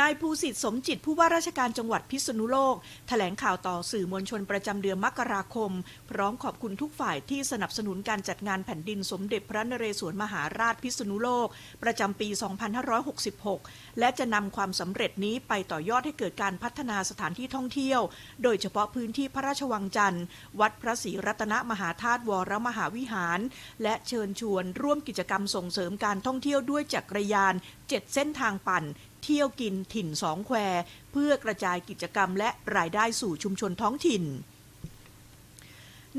นายภูสิทธิ์สมจิตผู้ว่าราชการจังหวัดพิษณุโลกแถลงข่าวต่อสื่อมวลชนประจำเดือนมกราคม พร้อมขอบคุณทุกฝ่ายที่สนับสนุนการจัดงานแผ่นดินสมเด็จพระนเรศวรมหาราชพิษณุโลก ประจำปี 2566 และจะนำความสำเร็จนี้ไปต่อยอดให้เกิดการพัฒนาสถานที่ท่องเที่ยว โดยเฉพาะพื้นที่พระราชวังจันทร์ วัดพระศรีรัตนมหาธาตุวรมหาวิหาร และเชิญชวนร่วมกิจกรรมส่งเสริมการท่องเที่ยวด้วยจักรยาน 7 เส้นทางปั่น เที่ยวกินถิ่นสองแคว เพื่อกระจายกิจกรรมและรายได้สู่ชุมชนท้องถิ่น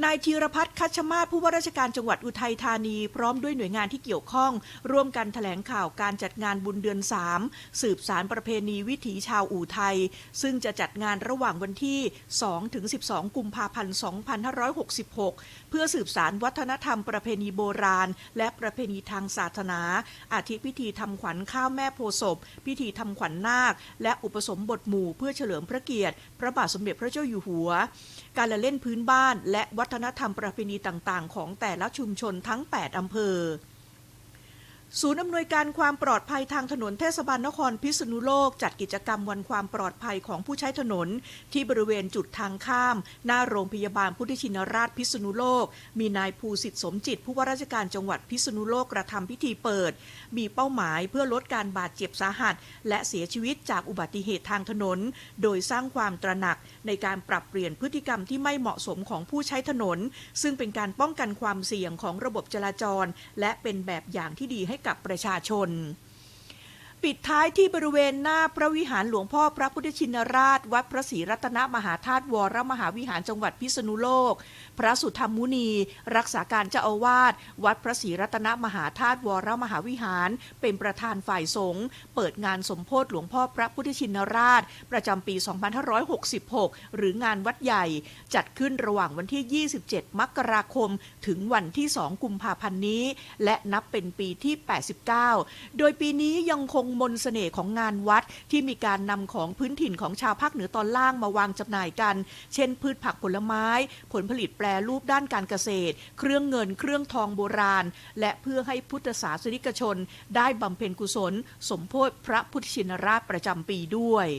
นายธีรพัฒน์คัชมาศผู้ว่าราชการจังหวัดอุทัยธานี พร้อมด้วยหน่วยงานที่เกี่ยวข้อง ร่วมกันแถลงข่าวการจัดงานบุญเดือน 3 สืบสารประเพณีวิถีชาวอู่ไทย ซึ่งจะจัดงานระหว่างวันที่ 2 ถึง 12 กุมภาพันธ์ 2566 เพื่อสืบสารวัฒนธรรมประเพณีโบราณ และประเพณีทางศาสนา อาทิพิธีทำขวัญข้าวแม่โพศพพิธีทำขวัญนาค และอุปสมบทหมู่เพื่อเฉลิมพระเกียรติ พระบาทสมเด็จพระเจ้าอยู่หัว การละเล่นพื้นบ้านและวัฒนธรรมประเพณีต่างๆ ของแต่ละชุมชนทั้ง 8 อำเภอ ศูนย์อำนวยการความปลอดภัยทางถนนเทศบาลนครพิษณุโลก จัดกิจกรรมวันความปลอดภัยของผู้ใช้ถนน ที่บริเวณจุดทางข้าม หน้าโรงพยาบาลพุทธชินราชพิษณุโลก มีนายภูสิทธิสมจิต ผู้ว่าราชการจังหวัดพิษณุโลกกระทำพิธีเปิด มีเป้าหมายเพื่อลดการบาดเจ็บสาหัส และเสียชีวิตจากอุบัติเหตุทางถนน โดยสร้างความตระหนักในการปรับเปลี่ยนพฤติกรรมที่ไม่เหมาะสมของผู้ใช้ถนน ซึ่งเป็นการป้องกันความเสี่ยงของระบบจราจร และเป็นแบบอย่างที่ดีให้กับประชาชน ปิดท้ายที่บริเวณหน้าพระวิหารหลวงพ่อพระพุทธชินราช วัดพระศรีรัตนมหาธาตุวรมหาวิหารจังหวัดพิษณุโลก พระสุธรรมมุนี รักษาการเจ้าอาวาสวัดพระศรีรัตนมหาธาตุวรมหาวิหาร เป็นประธานฝ่ายสงฆ์เปิดงานสมโพธิหลวงพ่อพระพุทธชินราช ประจำปี 2566 หรืองานวัดใหญ่ จัดขึ้นระหว่างวันที่ 27 มกราคม ถึงวันที่ 2 กุมภาพันธ์นี้ และนับเป็นปีที่ 89 โดยปีนี้ยังคงมนสเสน่ห์ของงานวัดที่มีการนำของพื้นถิ่นของชาวภาคเหนือตอนล่างมาวางจำหน่ายกัน เช่น พืชผักผลไม้ ผลผลิตแปรรูปด้านการเกษตร เครื่องเงินเครื่องทองโบราณ และเพื่อให้พุทธศาสนิกชน ได้บำเพ็ญกุศล สมโพธิพระพุทธชินราชประจำปีด้วย